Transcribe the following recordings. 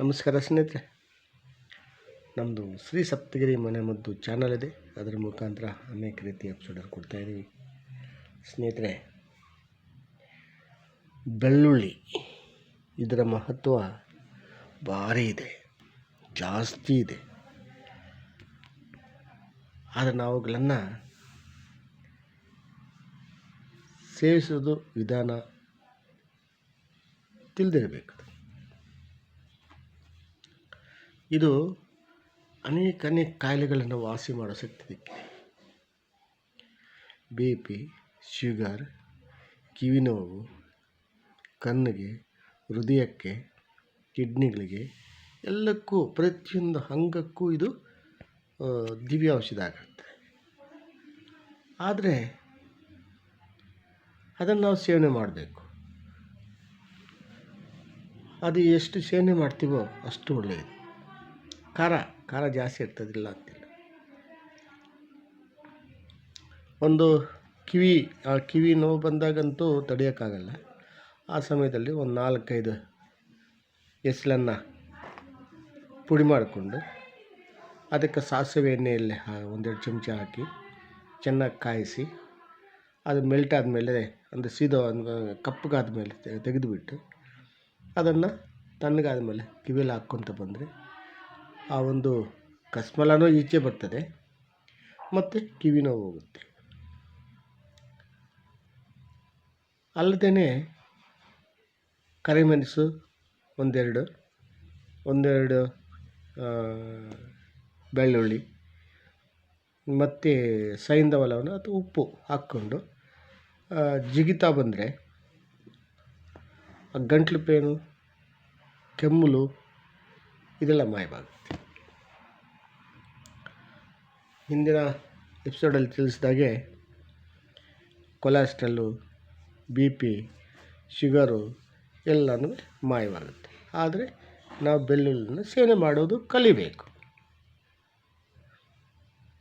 ನಮಸ್ಕಾರ ಸ್ನೇಹಿತರೆ. ನಮ್ಮದು ಶ್ರೀ ಸಪ್ತಗಿರಿ ಮನೆ ಮದ್ದು ಚಾನಲ್ ಇದೆ. ಅದರ ಮುಖಾಂತರ ಅನೇಕ ರೀತಿಯ ಕೊಡ್ತಾ ಇದ್ದೀವಿ. ಸ್ನೇಹಿತರೆ, ಬೆಳ್ಳುಳ್ಳಿ ಇದರ ಮಹತ್ವ ಭಾರಿ ಇದೆ, ಜಾಸ್ತಿ ಇದೆ. ಆದರೆ ನಾವುಗಳನ್ನು ಸೇವಿಸೋದು ವಿಧಾನ ತಿಳಿದಿರಬೇಕು. ಇದು ಅನೇಕ ಅನೇಕ ಕಾಯಿಲೆಗಳನ್ನು ವಾಸಿ ಮಾಡೋ ಶಕ್ತಿ ಬಿ ಪಿ, ಶುಗರ್, ಕಿವಿ ನೋವು, ಕಣ್ಣಿಗೆ, ಹೃದಯಕ್ಕೆ, ಕಿಡ್ನಿಗಳಿಗೆ ಎಲ್ಲಕ್ಕೂ, ಪ್ರತಿಯೊಂದು ಅಂಗಕ್ಕೂ ಇದು ದಿವ್ಯ ಔಷಧ ಆಗುತ್ತೆ. ಆದರೆ ಅದನ್ನು ನಾವು ಸೇವನೆ ಮಾಡಬೇಕು. ಅದು ಎಷ್ಟು ಸೇವನೆ ಮಾಡ್ತೀವೋ ಅಷ್ಟು ಒಳ್ಳೆಯದು. ಖಾರ ಖಾರ ಜಾಸ್ತಿ ಇರ್ತದಿಲ್ಲ ಅಂತಿಲ್ಲ. ಒಂದು ಕಿವಿ, ಆ ಕಿವಿ ನೋವು ಬಂದಾಗಂತೂ ತಡೆಯೋಕ್ಕಾಗಲ್ಲ. ಆ ಸಮಯದಲ್ಲಿ ಒಂದು ನಾಲ್ಕೈದು ಎಸ್ಲನ್ನು ಪುಡಿ ಮಾಡಿಕೊಂಡು ಅದಕ್ಕೆ ಸಾಸಿವೆ ಎಣ್ಣೆಯಲ್ಲಿ ಒಂದೆರಡು ಚಮಚ ಹಾಕಿ ಚೆನ್ನಾಗಿ ಕಾಯಿಸಿ ಅದು ಮೆಲ್ಟ್ ಆದಮೇಲೆ ಅಂದರೆ ಸೀದೋ ಒಂದು ಕಪ್ಪಗಾದ ಮೇಲೆ ತೆಗೆದುಬಿಟ್ಟು ಅದನ್ನು ತಣ್ಣಗಾದ ಮೇಲೆ ಕಿವಿಯಲ್ಲಿ ಹಾಕ್ಕೊತ ಬಂದರೆ ಆ ಒಂದು ಕಸ್ಮಲನೂ ಈಚೆ ಬರ್ತದೆ, ಮತ್ತು ಕಿವಿ ನೋವು ಹೋಗುತ್ತೆ. ಅಲ್ಲದೇ ಕರಿಮೆಣಸು ಒಂದೆರಡು ಒಂದೆರಡು ಬೆಳ್ಳುಳ್ಳಿ, ಮತ್ತು ಸೈಂಧವಲವನ್ನು ಅಥವಾ ಉಪ್ಪು ಹಾಕ್ಕೊಂಡು ಜಿಗಿತಾ ಬಂದರೆ ಗಂಟ್ಲು ಪೇನು, ಕೆಮ್ಮಲು ಇದೆಲ್ಲ ಮಾಯವಾಗುತ್ತೆ. ಹಿಂದಿನ ಎಪಿಸೋಡಲ್ಲಿ ತಿಳಿಸಿದಾಗೆ ಕೊಲೆಸ್ಟ್ರಲ್ಲು ಬಿ ಪಿ, ಶುಗರು ಎಲ್ಲನೂ ಮಾಯವಾಗುತ್ತೆ. ಆದರೆ ನಾವು ಬೆಳ್ಳುಳ್ಳಿನ ಸೇವನೆ ಮಾಡೋದು ಕಲಿಬೇಕು.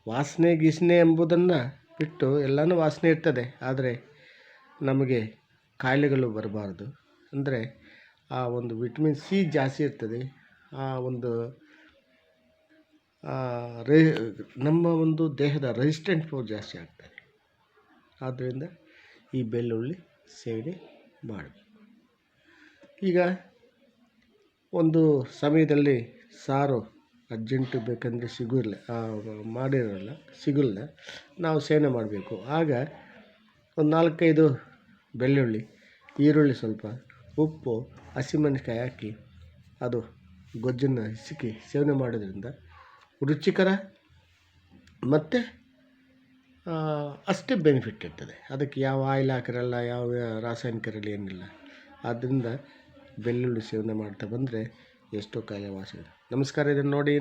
ವಾಸನೆ ಗೀಸನೆ ಎಂಬುದನ್ನು ಬಿಟ್ಟು ಎಲ್ಲನೂ ವಾಸನೆ ಇರ್ತದೆ. ಆದರೆ ನಮಗೆ ಕಾಯಿಲೆಗಳು ಬರಬಾರ್ದು. ಅಂದರೆ ಆ ಒಂದು ವಿಟಮಿನ್ ಸಿ ಜಾಸ್ತಿ ಇರ್ತದೆ. ಆ ಒಂದು ರೇ, ನಮ್ಮ ಒಂದು ದೇಹದ ರೆಸಿಸ್ಟೆಂಟ್ ಪವರ್ ಜಾಸ್ತಿ ಆಗ್ತದೆ ಆದ್ದರಿಂದ ಈ ಬೆಳ್ಳುಳ್ಳಿ ಸೇವನೆ ಮಾಡಬೇಕು. ಈಗ ಒಂದು ಸಮಯದಲ್ಲಿ ಸಾರು ಅರ್ಜೆಂಟು ಬೇಕಂದರೆ ಸಿಗೋಲ್ಲ ಮಾಡಿರೋಲ್ಲ ಸಿಗಲ್ಲ ನಾವು ಸೇವನೆ ಮಾಡಬೇಕು. ಆಗ ಒಂದು ನಾಲ್ಕೈದು ಬೆಳ್ಳುಳ್ಳಿ, ಈರುಳ್ಳಿ ಸ್ವಲ್ಪ, ಉಪ್ಪು ಹಸಿಮೆಣ್ಸಿಕಾಯಿ ಹಾಕಿ ಅದು ಗೊಜ್ಜನ್ನು ಹಿಸುಕಿ ಸೇವನೆ ಮಾಡೋದ್ರಿಂದ ರುಚಿಕರ ಮತ್ತು ಅಷ್ಟೇ ಬೆನಿಫಿಟ್ ಇರ್ತದೆ. ಅದಕ್ಕೆ ಯಾವ ಆಯಿಲ್ ಹಾಕಿರಲ್ಲ, ಯಾವ ರಾಸಾಯನಿಕ ಇರಲ್ಲ ಏನಿಲ್ಲ. ಆದ್ದರಿಂದ ಬೆಳ್ಳುಳ್ಳಿ ಸೇವನೆ ಮಾಡ್ತಾ ಬಂದರೆ ಎಷ್ಟೋ ಕಾಯಿಲೆ ವಾಸಿ ನಮಸ್ಕಾರ, ಇದನ್ನು ನೋಡಿ.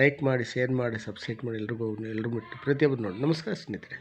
ಲೈಕ್ ಮಾಡಿ ಶೇರ್ ಮಾಡಿ ಸಬ್ಸ್ಕ್ರೈಬ್ ಮಾಡಿ ಎಲ್ರಿಗೂ ಎಲ್ಲರೂ ಬಿಟ್ಟು ಪ್ರತಿಯೊಬ್ಬರು ನೋಡಿ. ನಮಸ್ಕಾರ ಸ್ನೇಹಿತರೆ.